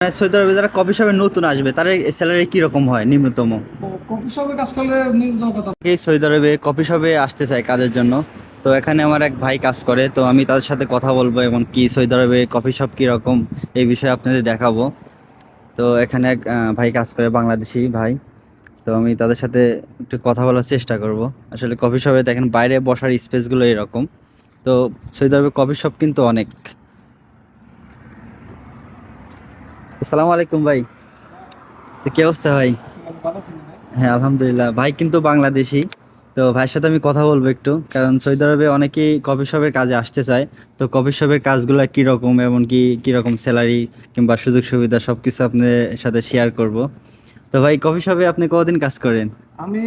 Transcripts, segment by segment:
মানে সৌদি আরবে যারা কফি শপে নতুন আসবে তার স্যালারি কীরকম হয় নিম্নতম? কফি শপে কাজ করলে নিম্নতম কত? এই সৌদি আরবে কফি শপে আসতে চায় কাজের জন্য। তো এখানে আমার এক ভাই কাজ করে তো আমি তাদের সাথে কথা বলব এবং কি সৌদি আরবে কফি শপ কীরকম এই বিষয়ে আপনাদের দেখাবো। তো এখানে এক ভাই কাজ করে বাংলাদেশি ভাই। তো আমি তাদের সাথে একটু কথা বলার চেষ্টা করব। আসলে কফি শপে দেখেন বাইরে বসার স্পেসগুলো এরকম। তো সৌদি আরবে কফি শপ কিন্তু অনেক। আসসালামু আলাইকুম ভাই। তো কি অবস্থা ভাই? হ্যাঁ আলহামদুলিল্লাহ। ভাই কিন্তু বাংলাদেশি। তো ভাইয়ের সাথে আমি কথা বলব একটু। কারণ সৌদি আরবে অনেকেই কফি শপের কাজে আসতে চায়। তো কফি শপের কাজগুলো কীরকম, এমনকি কীরকম স্যালারি কিংবা সুযোগ সুবিধা সব কিছু আপনাদের সাথে শেয়ার করব। তো ভাই, কফি শপে আপনি কতদিন কাজ করেন? আমি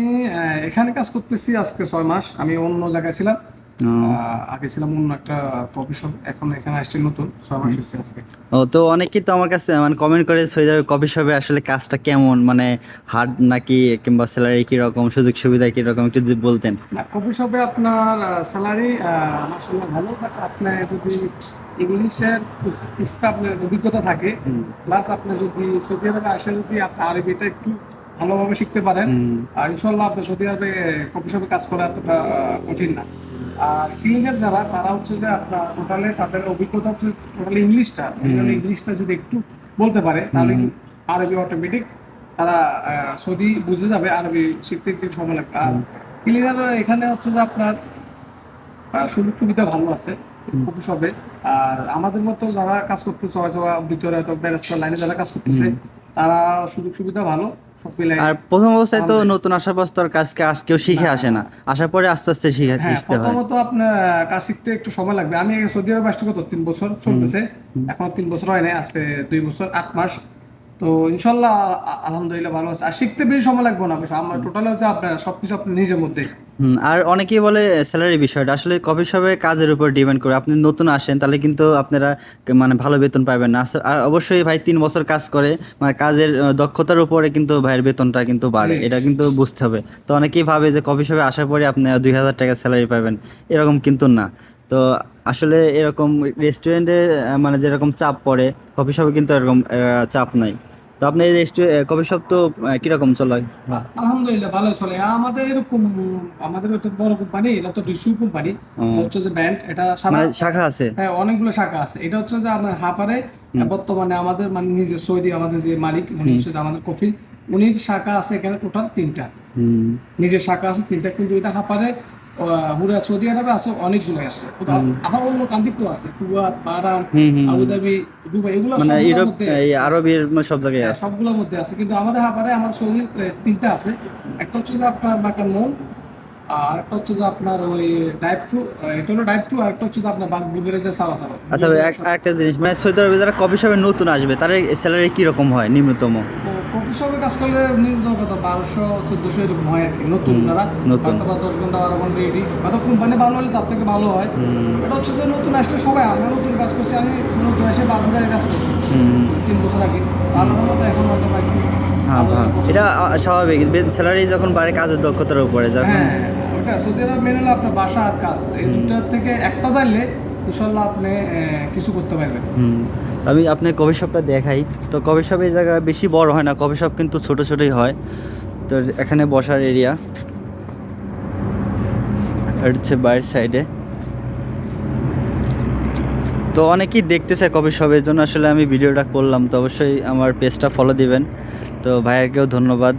এখানে কাজ করতেছি আজকে ছয় মাস। আমি অন্য জায়গায় ছিলাম। আগে ছিলাম অন্য একটা কফি শপ এখন এখানে আসছি নতুন ছয় মাস হচ্ছে আজকে ও তো অনেকেই তো আমার কাছে মানে কমেন্ট করে সৌদি কফি শপে আসলে কাজটা কেমন? মানে হার্ড নাকি কিংবা স্যালারি কীরকম সুযোগ সুবিধা কীরকম একটু যদি বলতেন। কফি শপে আপনার স্যালারি মাসাল্লাহ ভালো বাট আপনার যদি ইংলিশের কিছুটা আপনার অভিজ্ঞতা থাকে প্লাস আপনি যদি সৌদি আরবে আসে যদি আপনি আরবিটা একটু ভালোভাবে শিখতে পারেন আর ইনশাল্লাহ আপনি সৌদি আরবে কফি শপে কাজ করা এতটা কঠিন না। আর ক্লিনিকের যারা তারা হচ্ছে যে আপনার টোটালে তাদের অভিজ্ঞতা হচ্ছে টোটালি ইংলিশটা। ইংলিশটা যদি একটু বলতে পারে তাহলে আরবি অটোমেটিক তারা সৌদি বুঝে যাবে আরবি শিখতে একটু সময় লাগবে। আর ক্লিনার এখানে হচ্ছে যে আপনার সুযোগ সুবিধা ভালো আছে কফি শপে আর আমাদের মতো যারা কাজ করতেছে হয়তো ভিতরে হয়তো ব্যারেস্টার লাইনে যারা কাজ করতেছে তারা সুযোগ সুবিধা ভালো সব মিলে আর প্রথম অবস্থায় তো নতুন আসার পর তো আর কাজকে কেউ শিখে আসে না। আসার পরে আস্তে আস্তে শিখে হ্যাঁ শিখতে হয়। প্রথমত আপনার কাজ শিখতে একটু সময় লাগবে। আমি সৌদি আরব আসতে কত তিন বছর চলতেছে। এখনও তিন বছর হয় নাই আজকে দুই বছর আট মাস। তো ইনশাল্লাহ আলহামদুলিল্লাহ ভালো আছে। আর শিখতে বেশি সময় লাগবে না অবশ্য আমার টোটাল হচ্ছে আপনার সবকিছু আপনার নিজের মধ্যে। আর অনেকেই বলে স্যালারি বিষয়টা। আসলে কফি শপে কাজের উপর ডিপেন্ড করে। আপনি নতুন আসেন তাহলে কিন্তু আপনারা মানে ভালো বেতন পাবেন না। আর অবশ্যই ভাই তিন বছর কাজ করে মানে কাজের দক্ষতার উপরে কিন্তু ভাইয়ের বেতনটা কিন্তু বাড়ে। এটা কিন্তু বুঝতে হবে। তো অনেকেই ভাবে যে কফি শপে আসার পরে আপনি দুই হাজার টাকা স্যালারি পাবেন। এরকম কিন্তু না। তো আসলে এরকম রেস্টুরেন্টে মানে যেরকম চাপ পড়ে কফি শপে কিন্তু এরকম চাপ নাই। তো আপনার রেস্টুরেন্ট কফি শপ তো কীরকম চলে? আলহামদুলিল্লাহ ভালো চলে। আমাদের এরকম আমাদের একটা বড় কোম্পানি এটা তো ডিসু কোম্পানি হচ্ছে যে ব্যান্ড এটা মানে শাখা আছে? হ্যাঁ অনেকগুলো শাখা আছে। এটা হচ্ছে যে আপনার হাফারে বর্তমানে আমাদের মানে নিজের সৌদি আমাদের যে মালিক উনি হচ্ছে যে আমাদের কফি উনির শাখা আছে এখানে টোটাল তিনটা। নিজের শাখা আছে তিনটা কিন্তু এটা হাফারে হুরা সৌদি আরবে আছে অনেকগুলো আছে। আবার অন্য আছে কুয়াত বারান আবুধাবি দুবাই এগুলো মানে ইউরোপ এই আরবের মানে সব জায়গায় আছে। সবগুলোর মধ্যে আছে। কিন্তু আমাদের হাফারে আমার সৌদির তিনটা আছে। একটা হচ্ছে যে আপনার বাকার মোল আর একটা হচ্ছে যে আপনার ওই ডাইভ ট্রু এটা হলো ডাইভ ট্রু আর একটা হচ্ছে যে আপনার বাগবুগের যে সালা সালা। আচ্ছা ভাই এক- জিনিস মানে সৌদি আরবে যারা কফি শপে নতুন আসবে তার স্যালারি কীরকম হয় নিম্নতম? শপে কাজ করলে নিম্নতম কত? বারোশো চোদ্দশো এরকম হয় আর কি নতুন যারা নতুন। দশ ঘণ্টা বারো ঘণ্টা রেডি। হয়তো কোম্পানি ভালো হলে তার থেকে ভালো হয়। এটা হচ্ছে যে নতুন আসলে সবাই আমরা নতুন কাজ করছি আমি নতুন এসে বারোশো টাকা কাজ করছি। তিন বছর আগে। আল্লাহর মতো এখন হয়তো একটু হ্যাঁ ভালো ভালো। করছি। এটা স্বাভাবিক। স্যালারি যখন বাড়ে কাজের দক্ষতার উপরে যখন হ্যাঁ ওইটা সৌদি আরব মেনে আপনার বাসা আর কাজ। এই দুটার থেকে একটা জানলে ইনশাল্লাহ আপনি কিছু করতে পারবেন। আমি আপনার কফি শপটা দেখাই। তো কফি শপ এই জায়গায় বেশি বড় হয় না, কফি শপ কিন্তু ছোট ছোটই হয়। তো এখানে বসার এরিয়া হচ্ছে বাইরের সাইডে তো অনেকেই দেখতেছে কফি শপের জন্য আসলে আমি ভিডিওটা করলাম। তো অবশ্যই আমার পেজটা ফলো দিবেন। তো ভাইয়াকেও ধন্যবাদ।